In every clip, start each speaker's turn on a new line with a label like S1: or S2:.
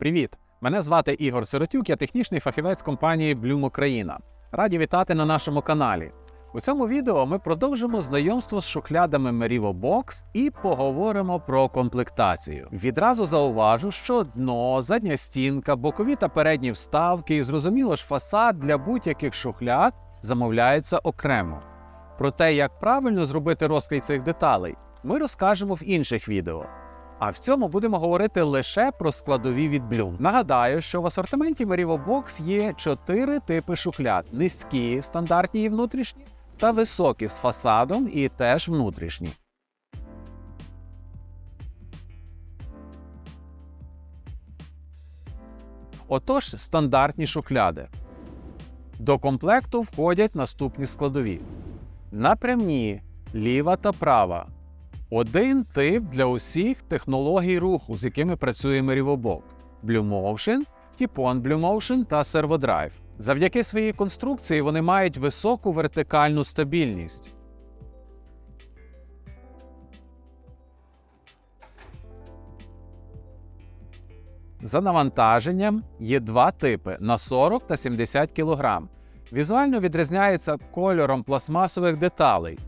S1: Привіт! Мене звати Ігор Сиротюк, я технічний фахівець компанії Bloom Україна. Раді вітати на нашому каналі. У цьому відео ми продовжимо знайомство з шухлядами Merivo Box і поговоримо про комплектацію. Відразу зауважу, що дно, задня стінка, бокові та передні вставки і зрозуміло ж фасад для будь-яких шухляд замовляється окремо. Про те, як правильно зробити розклей цих деталей, ми розкажемо в інших відео. А в цьому будемо говорити лише про складові від Bloom. Нагадаю, що в асортименті Merivo Box є чотири типи шухляд: низькі, стандартні і внутрішні, та високі з фасадом і теж внутрішні. Отож, стандартні шухляди. До комплекту входять наступні складові: напрямні, ліва та права. Один тип для усіх технологій руху, з якими працює BlueMotion, Tipon BlueMotion та ServoDrive. Завдяки своїй конструкції вони мають високу вертикальну стабільність. За навантаженням є два типи на 40 та 70 кг. Візуально відрізняється кольором пластмасових деталей.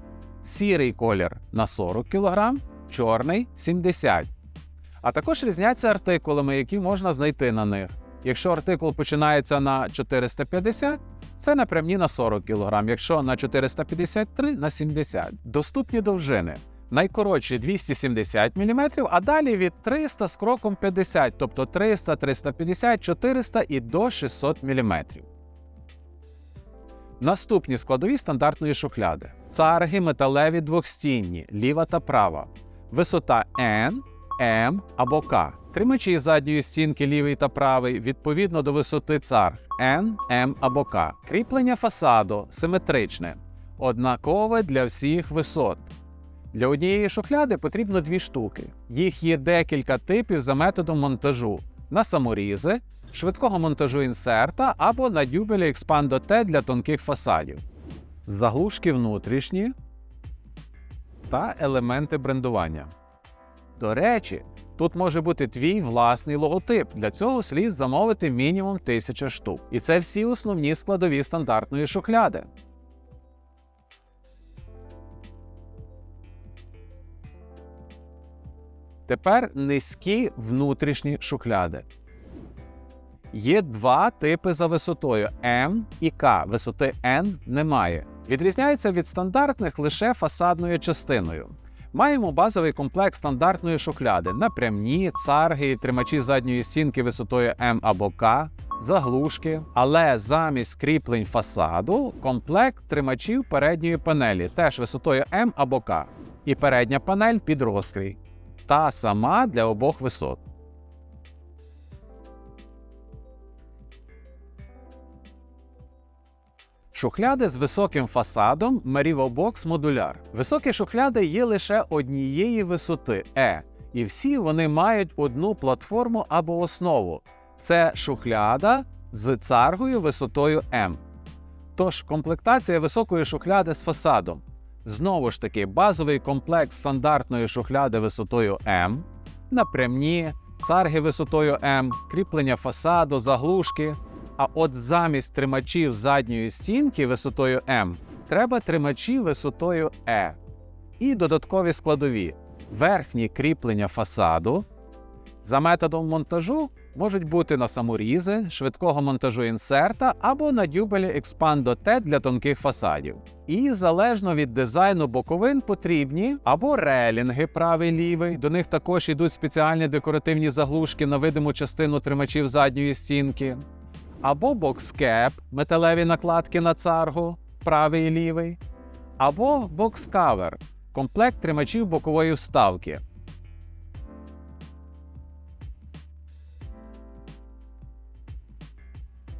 S1: Сірий колір на 40 кг, чорний 70 А також різняться артикулами, які можна знайти на них. Якщо артикул починається на 450, це напрямні на 40 кг, якщо на 453 на 70 Доступні довжини. Найкоротші 270 мм, а далі від 300 з кроком 50, тобто 300, 350, 400 і до 600 мм. Наступні складові стандартної шухляди: царги металеві двохстінні, ліва та права, висота N, M або K. Тримачі задньої стінки лівий та правий відповідно до висоти царг N, M або K. Кріплення фасаду симетричне, однакове для всіх висот. Для однієї шухляди потрібно дві штуки. Їх є декілька типів за методом монтажу на саморізи, швидкого монтажу інсерта або на дюбелі Expando T для тонких фасадів, заглушки внутрішні та елементи брендування. До речі, тут може бути твій власний логотип. Для цього слід замовити мінімум 1000 штук. І це всі основні складові стандартної шухляди. Тепер низькі внутрішні шухляди. Є два типи за висотою М і К. Висоти N немає. Відрізняється від стандартних лише фасадною частиною. Маємо базовий комплект стандартної шухляди, напрямні, царги, тримачі задньої стінки висотою М або К, заглушки. Але замість кріплень фасаду комплект тримачів передньої панелі, теж висотою М або К. І передня панель під розкрій. Та сама для обох висот. Шухляди з високим фасадом Merivo Modular. Високі шухляди є лише однієї висоти E, і всі вони мають одну платформу або основу. Це шухляда з царгою висотою M. Тож комплектація високої шухляди з фасадом. Знову ж таки, базовий комплект стандартної шухляди висотою M, напрямні, царги висотою M, кріплення фасаду, заглушки. А от замість тримачів задньої стінки висотою М треба тримачі висотою Е. І додаткові складові: верхні кріплення фасаду. За методом монтажу можуть бути на саморізи, швидкого монтажу інсерта або на дюбелі Expando T для тонких фасадів. І залежно від дизайну боковин потрібні або релінги правий лівий. До них також йдуть спеціальні декоративні заглушки на видиму частину тримачів задньої стінки або бокскеп, металеві накладки на царгу, правий і лівий, або бокскавер, комплект тримачів бокової вставки.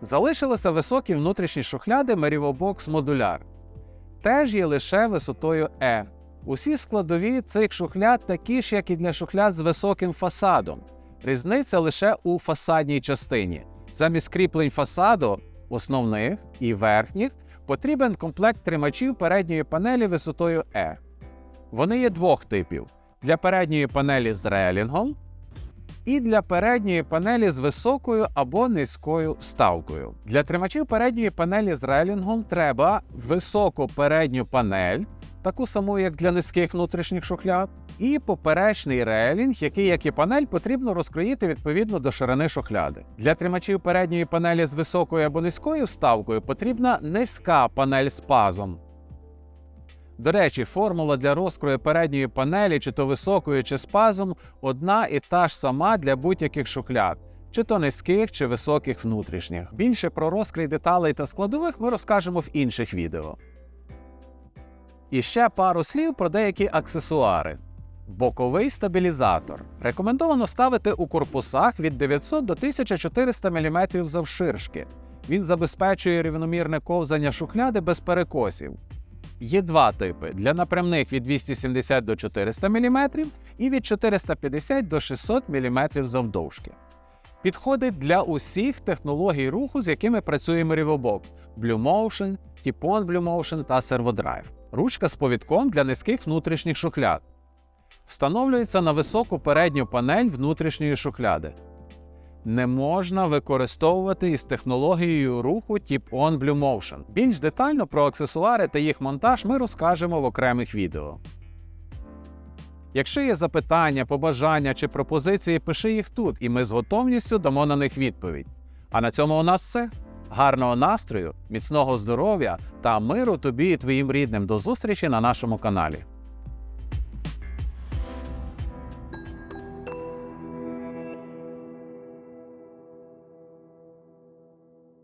S1: Залишилися високі внутрішні шухляди Merivo Box Modular. Теж є лише висотою E. Усі складові цих шухляд такі ж, як і для шухляд з високим фасадом. Різниця лише у фасадній частині. Замість кріплень фасаду, основних і верхніх, потрібен комплект тримачів передньої панелі висотою E. Вони є двох типів: для передньої панелі з релінгом і для передньої панелі з високою або низькою вставкою. Для тримачів передньої панелі з релінгом треба високу передню панель, таку саму, як для низьких внутрішніх шухляд, і поперечний релінг, який, як і панель, потрібно розкроїти відповідно до ширини шухляди. Для тримачів передньої панелі з високою або низькою вставкою потрібна низька панель з пазом. До речі, формула для розкрою передньої панелі, чи то високою, чи з пазом, одна і та ж сама для будь-яких шухляд, чи то низьких, чи високих внутрішніх. Більше про розкрій деталей та складових ми розкажемо в інших відео. І ще пару слів про деякі аксесуари. Боковий стабілізатор. Рекомендовано ставити у корпусах від 900 до 1400 мм завширшки. Він забезпечує рівномірне ковзання шухляди без перекосів. Є два типи: для напрямних від 270 до 400 мм і від 450 до 600 мм завдовжки. Підходить для усіх технологій руху, з якими працює Merivobox Blue Motion, Tip-on Blue Motion та ServoDrive. Ручка з повідком для низьких внутрішніх шухляд. Встановлюється на високу передню панель внутрішньої шухляди. Не можна використовувати із технологією руху Tip-on Blue Motion. Більш детально про аксесуари та їх монтаж ми розкажемо в окремих відео. Якщо є запитання, побажання чи пропозиції, пиши їх тут, і ми з готовністю дамо на них відповідь. А на цьому у нас все. Гарного настрою, міцного здоров'я та миру тобі і твоїм рідним. До зустрічі на нашому каналі.